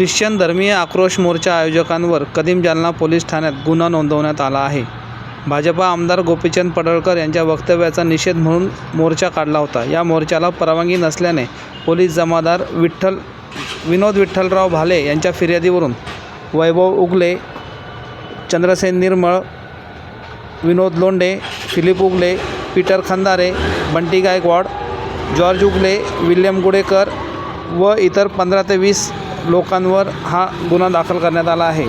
Christian धर्मीय आक्रोश मोर्चा आयोजकांवर कदीम जालना पोलीस ठाण्यात गुन्हा नोंदवण्यात आला आहे. भाजपा आमदार गोपीचंद पडळकर यांच्या वक्तव्याचा निषेध म्हणून मोर्चा काढला होता. या मोर्चाला परवानगी नसल्याने पोलीस जमादार विठ्ठल विनोद विठ्ठलराव भाले यांच्या फिर्यादीवरून Vaibhav Ugale Chandrasen Nirmal Vinod Londhe Philip Ugale Peter Khandare Bunty Gaikwad George Ugale William Gudekar व इतर पंधरा ते वीस लोकांवर हा गुन्हा दाखल करण्यात आला आहे.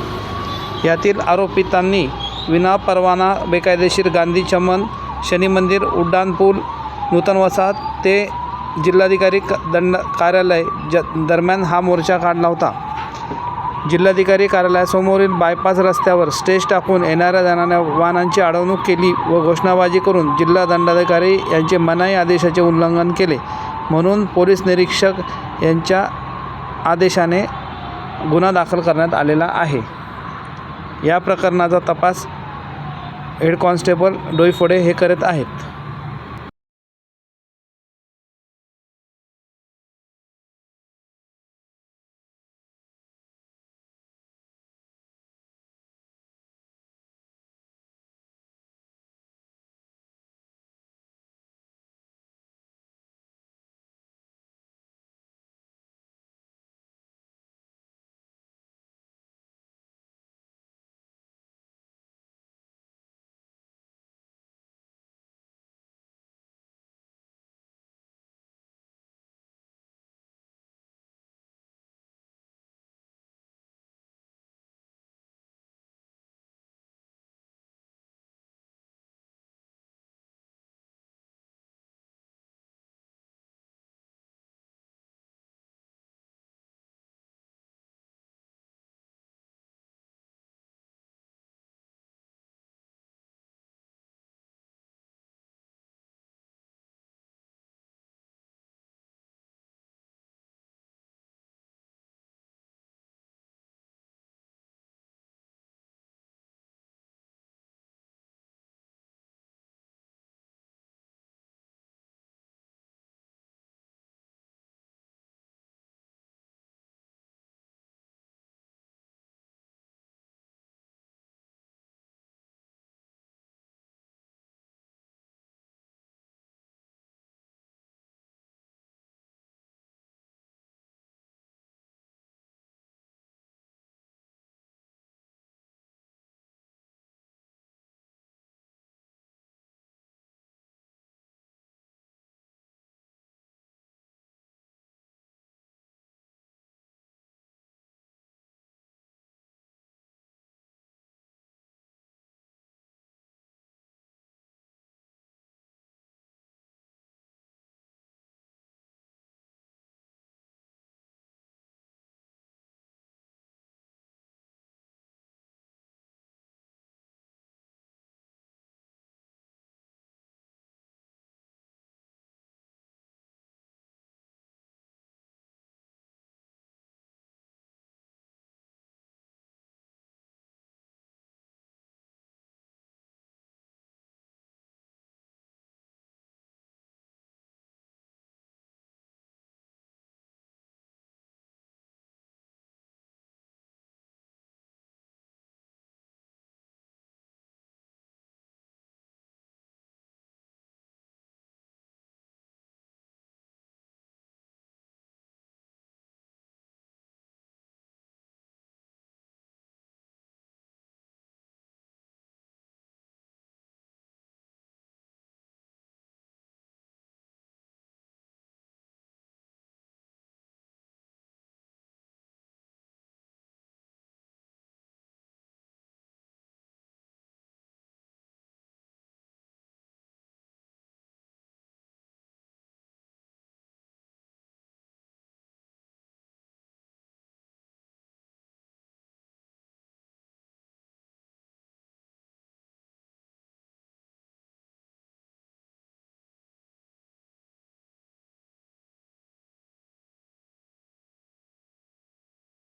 यातील आरोपितांनी विनापरवाना बेकायदेशीर गांधी चमन शनी मंदिर उड्डाणपूल नूतन वसाहत ते जिल्हाधिकारी क दंड कार्यालय ज दरम्यान हा मोर्चा काढला होता. जिल्हाधिकारी कार्यालयासमोरील बायपास रस्त्यावर स्टेज टाकून येणाऱ्या जाणाऱ्या वाहनांची अडवणूक केली व घोषणाबाजी करून जिल्हा दंडाधिकारी यांचे मनाई आदेशाचे उल्लंघन केले. म्हणून पोलीस निरीक्षक यांच्या आदेशाने गुन्हा दाखल करण्यात आलेला आहे. या प्रकरणाचा तपास हेड कॉन्स्टेबल डोईफोडे हे करत आहेत.